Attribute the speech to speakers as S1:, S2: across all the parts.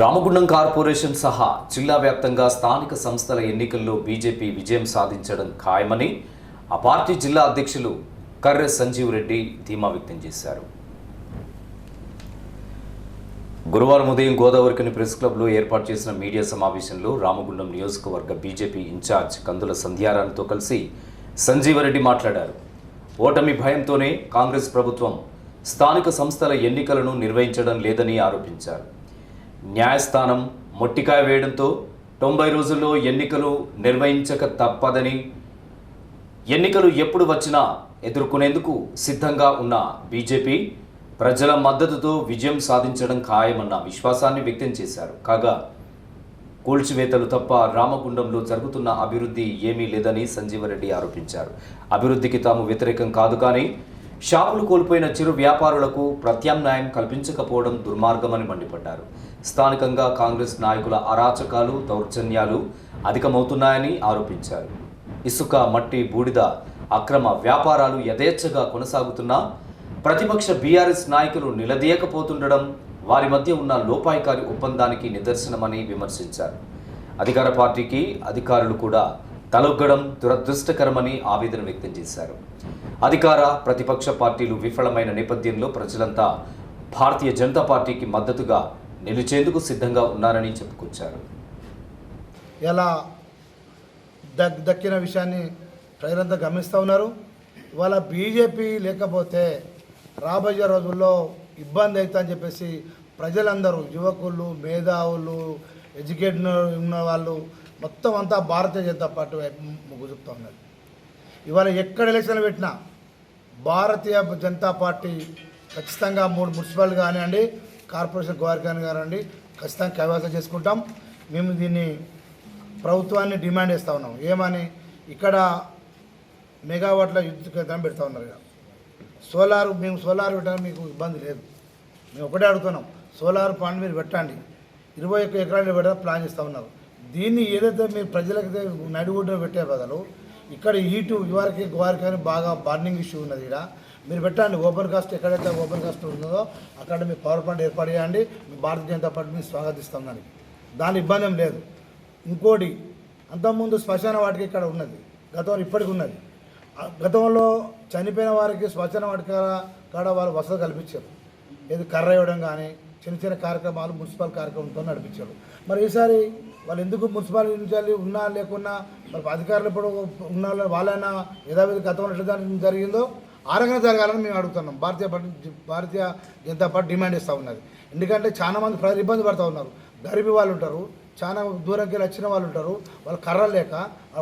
S1: Ramagundam corporation సహా జిల్లా వ్యాప్తంగా స్థానిక సంస్థల ఎన్నికల్లో బీజేపీ విజయం సాధించడం ఖాయమని ఆ పార్టీ జిల్లా అధ్యక్షులు కర్రె సంజీవ్ రెడ్డి ధీమా వ్యక్తం చేశారు. గురువారం ఉదయం గోదావరికని ప్రెస్ క్లబ్లో ఏర్పాటు చేసిన మీడియా సమావేశంలో రామగుండం నియోజకవర్గ బీజేపీ ఇన్ఛార్జ్ కందుల సంధ్యారాణితో కలిసి సంజీవరెడ్డి మాట్లాడారు. ఓటమి భయంతోనే కాంగ్రెస్ ప్రభుత్వం స్థానిక సంస్థల ఎన్నికలను నిర్వహించడం లేదని ఆరోపించారు. న్యాయస్థానం మొట్టికాయ వేయడంతో తొంభై రోజుల్లో ఎన్నికలు నిర్వహించక తప్పదని ఎన్నికలు ఎప్పుడు వచ్చినా ఎదుర్కొనేందుకు సిద్ధంగా ఉన్న బీజేపీ ప్రజల మద్దతుతో విజయం సాధించడం ఖాయమన్న విశ్వాసాన్ని వ్యక్తం చేశారు. కాగా కూల్చివేతలు తప్ప రామగుండంలో జరుగుతున్న అభివృద్ధి ఏమీ లేదని సంజీవరెడ్డి ఆరోపించారు. అభివృద్ధికి తాము వ్యతిరేకం కాదు కానీ షాపులు కోల్పోయిన చిరు వ్యాపారులకు ప్రత్యామ్నాయం కల్పించకపోవడం దుర్మార్గమని మండిపడ్డారు. స్థానికంగా కాంగ్రెస్ నాయకుల అరాచకాలు దౌర్జన్యాలు అధికమవుతున్నాయని ఆరోపించారు. ఇసుక మట్టి బూడిద అక్రమ వ్యాపారాలు యథేచ్ఛగా కొనసాగుతున్నా ప్రతిపక్ష బీఆర్ఎస్ నాయకులు నిలదీయకపోతుండడం వారి మధ్య ఉన్న లోపాయికారి ఒప్పందానికి నిదర్శనమని విమర్శించారు. అధికార పార్టీకి అధికారులు కూడా తలొగ్గడం దురదృష్టకరమని ఆవేదన వ్యక్తం చేశారు. అధికార ప్రతిపక్ష పార్టీలు విఫలమైన నేపథ్యంలో ప్రజలంతా భారతీయ జనతా పార్టీకి మద్దతుగా నిలిచేందుకు సిద్ధంగా ఉన్నారని చెప్పుకొచ్చారు.
S2: ఎలా దక్కిన విషయాన్ని ప్రజలంతా గమనిస్తూ ఉన్నారు. ఇవాళ బీజేపీ లేకపోతే రాబోయే రోజుల్లో ఇబ్బంది అవుతా అని చెప్పేసి ప్రజలందరూ యువకులు మేధావులు ఎడ్యుకేటెడ్ ఉన్న వాళ్ళు మొత్తం అంతా భారతీయ జనతా పార్టీ వైపు చూపుతూ ఉన్నారు. ఇవాళ ఎక్కడ ఎలక్షన్లు పెట్టినా భారతీయ జనతా పార్టీ ఖచ్చితంగా మూడు మున్సిపల్ కానివ్వండి కార్పొరేషన్ గోవర్ఖాన్ గారు అండి ఖచ్చితంగా కైవాసం చేసుకుంటాం. మేము దీన్ని ప్రభుత్వాన్ని డిమాండ్ చేస్తూ ఉన్నాం. ఏమని? ఇక్కడ మెగావాట్ల విద్యుత్ కేంద్రం పెడతా ఉన్నారు ఇక్కడ సోలార్ మేము సోలార్ పెట్టడానికి మీకు ఇబ్బంది లేదు. మేము ఒకటే అడుగుతున్నాం. సోలార్ పాయింట్ మీరు పెట్టండి. ఇరవై ఒక్క ఎకరాలు పెట్టడానికి ప్లాన్ చేస్తూ ఉన్నారు. దీన్ని ఏదైతే మీరు ప్రజలకైతే నడిగుడ్డ పెట్టే బదులు ఇక్కడ హీటు ఇవరికి వారికి కానీ బాగా బర్నింగ్ ఇష్యూ ఉన్నది ఇక్కడ మీరు పెట్టండి. ఓపెన్ కాస్ట్ ఎక్కడైతే ఓపెన్ కాస్ట్ ఉన్నదో అక్కడ మీ పవర్ పాయింట్ ఏర్పాటు చేయండి. మీ భారతీయ జనతా పార్టీ మీకు స్వాగతిస్తాం దానికి. దాని ఇబ్బంది ఏం లేదు. ఇంకోటి అంతకుముందు శ్మశాన వాటికి ఇక్కడ ఉన్నది. గతంలో ఇప్పటికి ఉన్నది. గతంలో చనిపోయిన వారికి శ్మశాన వాటిక కాడ వాళ్ళు వసతి కల్పించారు. ఏది కర్ర ఇవ్వడం కానీ చిన్న చిన్న కార్యక్రమాలు మున్సిపల్ కార్యక్రమంతో నడిపించారు. మరి ఈసారి వాళ్ళు ఎందుకు మున్సిపాలిటీ నుంచి ఉన్నా లేకున్నా మరి అధికారులు ఇప్పుడు ఉన్న వాళ్ళైనా యథావిధి గతంలో ఎట్లా జరిగిందో ఆ రకంగా జరగాలని మేము అడుగుతున్నాం. Bharatiya party Bharatiya Janata party demand ఇస్తూ ఉన్నది. ఎందుకంటే చాలామంది ప్రజలు ఇబ్బంది పడుతూ ఉన్నారు. గరీబీ వాళ్ళు ఉంటారు చాలా దూరంకి వెళ్ళి వచ్చిన వాళ్ళు ఉంటారు వాళ్ళు కర్రలు లేక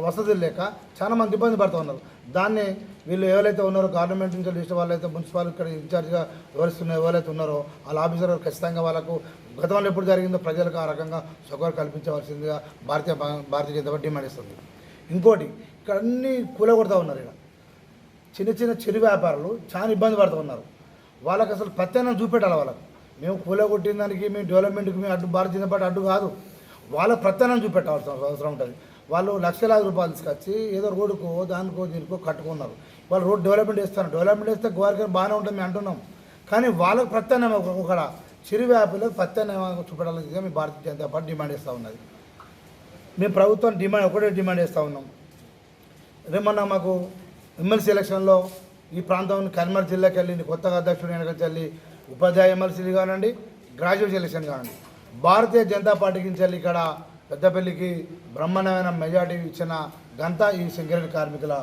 S2: వసతులు లేక చాలా మంది ఇబ్బంది పడుతూ ఉన్నారు. దాన్ని వీళ్ళు ఎవరైతే ఉన్నారో గవర్నమెంట్ నుంచి లిస్ట్ వాళ్ళైతే మున్సిపల్ ఇక్కడ ఇన్ఛార్జ్గా వివరిస్తున్న ఎవరైతే ఉన్నారో వాళ్ళ ఆఫీసర్ ఖచ్చితంగా వాళ్ళకు గతంలో ఎప్పుడు జరిగిందో ప్రజలకు ఆ రకంగా సౌకర్యం కల్పించవలసిందిగా భారతీయ భారతీయ జనతా పార్టీ డిమాండ్ ఇస్తుంది ఇంకోటి ఇక్కడ అన్ని కూలగొడతా ఉన్నారు ఇక్కడ. చిన్న చిన్న చిరు వ్యాపారులు చాలా ఇబ్బంది పడుతున్నారు వాళ్ళకి అసలు ప్రత్యామ్నాయం చూపెట్టాలి వాళ్ళకు. మేము కూలగొట్టిన దానికి మేము డెవలప్మెంట్కి మేము అడ్డు భారతీయ జనతా పార్టీ అడ్డు కాదు. వాళ్ళ ప్రత్యామ్నాయం చూపెట్టాల్సిన అవసరం ఉంటుంది. వాళ్ళు లక్షలాది రూపాయలు తీసుకొచ్చి ఏదో రోడ్డుకో దానికో దీనికో కట్టుకున్నారు. వాళ్ళు రోడ్ డెవలప్మెంట్ చేస్తారు డెవలప్మెంట్ చేస్తే గోవారికి బాగానే ఉంటుంది మేము అంటున్నాం. కానీ వాళ్ళకు ప్రత్యామ్నాయం ఒక- చిరు వ్యాపారులకు ప్రత్యామ్నాయం చూపెట్టాలని మీ భారతీయ జనతా పార్టీ డిమాండ్ చేస్తూ ఉన్నది. మేము ప్రభుత్వం డిమాండ్ ఒకటే డిమాండ్ చేస్తూ ఉన్నాం. రేమన్నా మాకు ఎమ్మెల్సీ ఎలక్షన్లో ఈ ప్రాంతం కరీంనగర్ జిల్లాకి వెళ్ళి కొత్తగా అధ్యక్షుడు వెనక వెళ్ళి ఉపాధ్యాయ ఎమ్మెల్సీలు కానివ్వండి గ్రాడ్యుయేట్ ఎలక్షన్ కానివ్వండి భారతీయ జనతా పార్టీకి నుంచి వెళ్ళి ఇక్కడ పెద్దపల్లికి బ్రహ్మాండమైన మెజార్టీ ఇచ్చిన ఘనత ఈ సింగరేణి కార్మికుల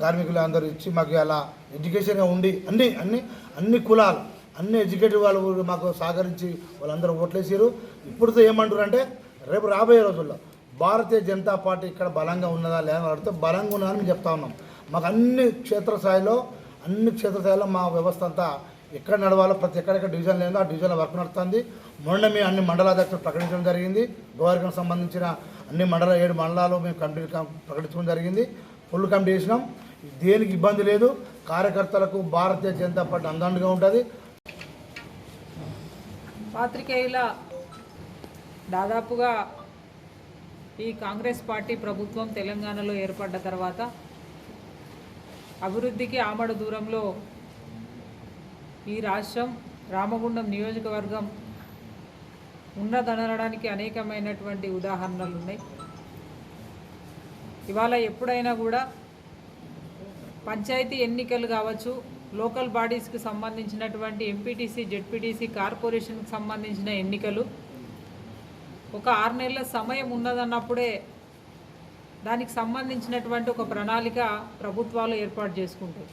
S2: కార్మికులు అందరూ ఇచ్చి మాకు అలా ఎడ్యుకేషన్గా ఉండి అన్ని అన్ని అన్ని కులాలు అన్ని ఎడ్యుకేటెడ్ వాళ్ళు మాకు సహకరించి వాళ్ళందరూ ఓట్లేసారు ఇప్పుడుతో ఏమంటారు అంటే రేపు రాబోయే రోజుల్లో భారతీయ జనతా పార్టీ ఇక్కడ బలంగా ఉన్నదా లేదా అడిగితే బలంగా ఉన్నదని మేము చెప్తా ఉన్నాం. మాకు అన్ని క్షేత్రస్థాయిలో అన్ని క్షేత్రస్థాయిలో మా వ్యవస్థ అంతా ఎక్కడ నడవాలో ప్రతి ఎక్కడెక్కడ డివిజన్ లేదో ఆ డివిజన్లో వర్క్ నడుస్తుంది మొన్న మేము అన్ని మండలాధ్యక్షులు ప్రకటించడం జరిగింది. గోవర్గం సంబంధించిన అన్ని మండల ఏడు మండలాలు మేము కమిటీ ప్రకటించడం జరిగింది. ఫుల్ కమిటీ చేసినాం. దేనికి ఇబ్బంది లేదు. కార్యకర్తలకు భారతీయ జనతా పార్టీ అందండుగా ఉంటుంది.
S3: పాత్రికేయుల దాదాపుగా ఈ కాంగ్రెస్ పార్టీ ప్రభుత్వం తెలంగాణలో ఏర్పడ్డ తర్వాత అభివృద్ధికి ఆమడ దూరంలో ఈ రాష్ట్రం రామగుండం నియోజకవర్గం ఉన్నదనడానికి అనేకమైనటువంటి ఉదాహరణలు ఉన్నాయి ఇవాళ ఎప్పుడైనా కూడా పంచాయతీ ఎన్నికలు కావచ్చు లోకల్ బాడీస్కి సంబంధించినటువంటి ఎంపీటీసీ జెడ్పీటీసీ కార్పొరేషన్కి సంబంధించిన ఎన్నికలు. ఒక ఆరు నెలల సమయం ఉన్నదన్నప్పుడే దానికి సంబంధించినటువంటి ఒక ప్రణాళిక ప్రభుత్వాలు ఏర్పాటు చేసుకుంటాయి.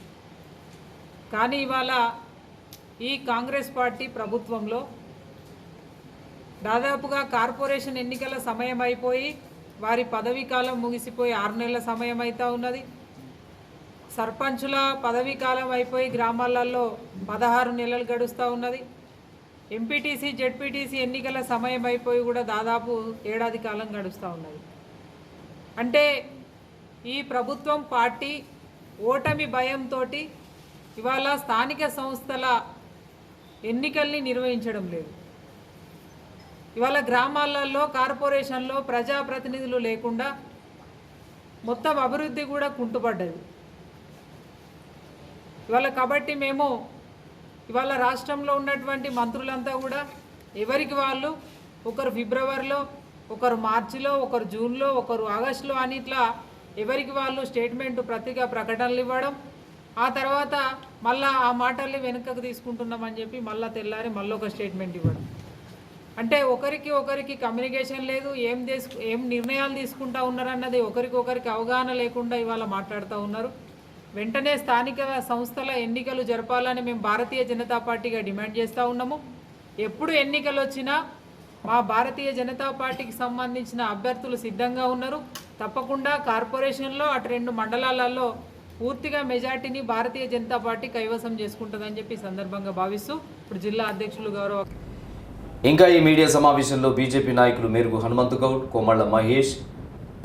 S3: కానీ ఇవాళ ఈ కాంగ్రెస్ పార్టీ ప్రభుత్వంలో దాదాపుగా కార్పొరేషన్ ఎన్నికల సమయం అయిపోయి వారి పదవీ కాలం ముగిసిపోయి ఆరు నెలల సమయం అవుతూ ఉన్నది. సర్పంచుల పదవీ కాలం అయిపోయి గ్రామాలలో పదహారు నెలలు గడుస్తూ ఉన్నది. ఎంపీటీసీ జెడ్పీటీసీ ఎన్నికల సమయం అయిపోయి కూడా దాదాపు ఏడాది కాలం గడుస్తూ ఉన్నది. అంటే ఈ ప్రభుత్వం పార్టీ ఓటమి భయంతో ఇవాళ స్థానిక సంస్థల ఎన్నికల్ని నిర్వహించడం లేదు. ఇవాళ గ్రామాలలో కార్పొరేషన్లో ప్రజాప్రతినిధులు లేకుండా మొత్తం అభివృద్ధి కూడా కుంటుపడ్డది. ఇవాళ కాబట్టి మేము ఇవాళ రాష్ట్రంలో ఉన్నటువంటి మంత్రులంతా కూడా ఎవరికి వాళ్ళు? ఒకరు ఫిబ్రవరిలో ఒకరు మార్చిలో ఒకరు జూన్లో ఒకరు ఆగస్టులో అని ఇట్లా ఎవరికి వాళ్ళు స్టేట్మెంట్ ప్రతిగా ప్రకటనలు ఇవ్వడం ఆ తర్వాత మళ్ళా ఆ మాటల్ని వెనుకకు తీసుకుంటున్నామని చెప్పి మళ్ళా తెల్లారి మళ్ళీ ఒక స్టేట్మెంట్ ఇవ్వడం. అంటే ఒకరికి ఒకరికి కమ్యూనికేషన్ లేదు ఏం తీసుకు ఏం నిర్ణయాలు తీసుకుంటా ఉన్నారన్నది ఒకరికొకరికి అవగాహన లేకుండా ఇవాళ మాట్లాడుతూ ఉన్నారు. వెంటనే స్థానిక సంస్థల ఎన్నికలు జరపాలని మేము భారతీయ జనతా పార్టీగా డిమాండ్ చేస్తూ ఉన్నాము. ఎప్పుడు ఎన్నికలు వచ్చినా మా భారతీయ జనతా పార్టీకి సంబంధించిన అభ్యర్థులు సిద్ధంగా ఉన్నారు. తప్పకుండా కార్పొరేషన్లో అటు రెండు మండలాలలో పూర్తిగా మెజార్టీని భారతీయ జనతా పార్టీ కైవసం చేసుకుంటుందని చెప్పి సందర్భంగా భావిస్తూ ఇప్పుడు జిల్లా అధ్యక్షులు గౌరవ
S1: ఇంకా ఈ మీడియా సమావేశంలో బీజేపీ నాయకులు మేరుగు హనుమంతు గౌడ్ కోమళ్ళ మహేష్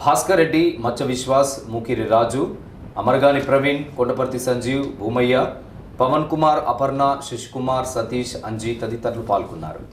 S1: భాస్కర్ రెడ్డి మచ్చ విశ్వాస్ ముకిరి రాజు అమరగాని ప్రవీణ్ కొండపర్తి సంజీవ్ భూమయ్య పవన్ కుమార్ అపర్ణ శశికుమార్ సతీష్ అంజీ తదితరులు పాల్గొన్నారు.